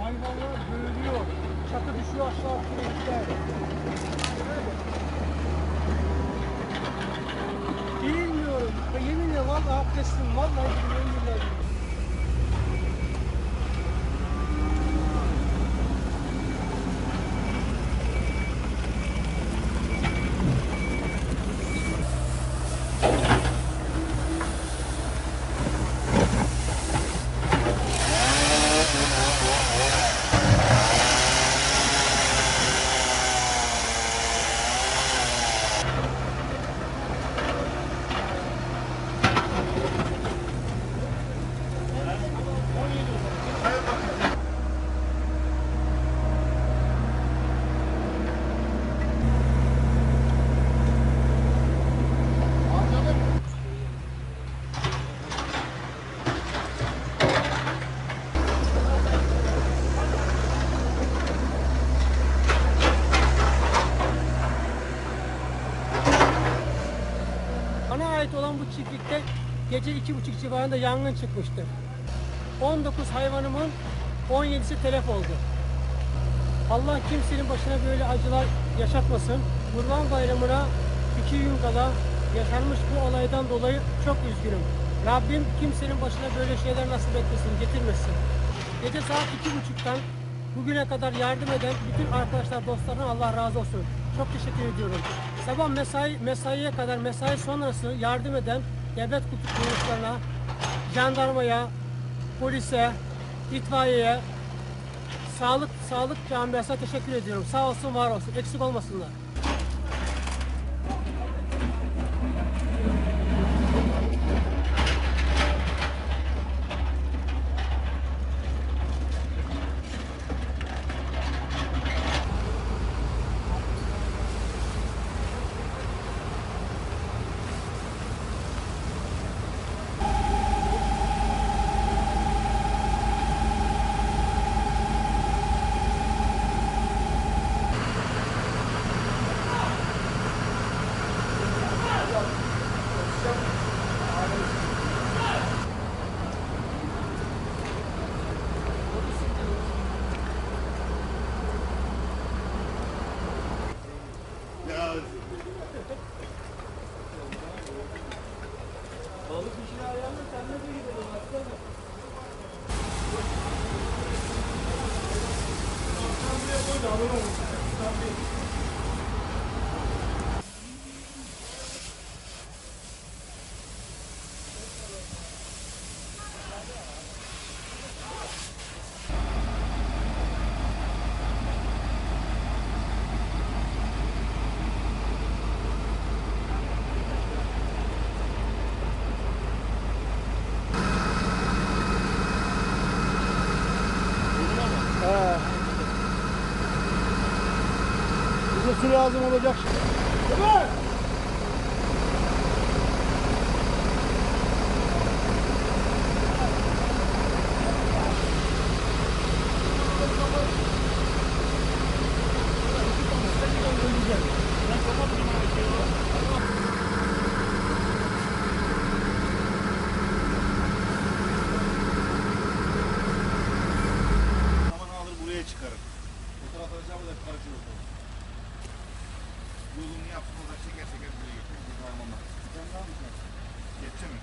Hayvanlar bölünüyor. Çatı düşüyor aşağı kireçler. Bilmiyorum. Yeminle vallahi abdestim. Vallahi bilmiyorum. billahi bilmiyorum. Bana ait olan bu çiftlikte gece iki buçuk civarında yangın çıkmıştır. 19 hayvanımın 17'si telef oldu. Allah kimsenin başına böyle acılar yaşatmasın. Kurban Bayramı'na iki gün kala yaşanmış bu olaydan dolayı çok üzgünüm. Rabbim kimsenin başına böyle şeyler nasip etmesin, getirmesin. Gece saat iki buçuktan bugüne kadar yardım eden bütün arkadaşlar, dostlarına Allah razı olsun. Çok teşekkür ediyorum. Sabah mesai mesaiye kadar, mesai sonrası yardım eden devlet kutu- kuruluşlarına, jandarmaya, polise, itfaiyeye, sağlık sağlık camiasına teşekkür ediyorum. Sağ olsun, var olsun. Eksik olmasınlar. 음. Bize su lazım olacak şimdi. Değil mi? Zaman Yolunu yaptım da çeker çeker buraya getirir. Bu harmanlar. Sen ne yapacaksın? Geçecek mi?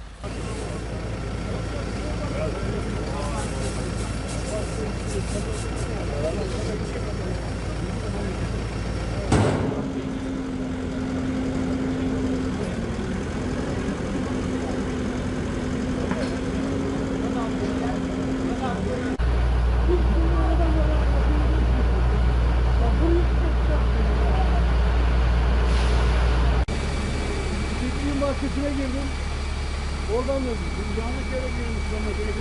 girdim. Oradan döndüm. Yanlış yere girdim. Sonra geri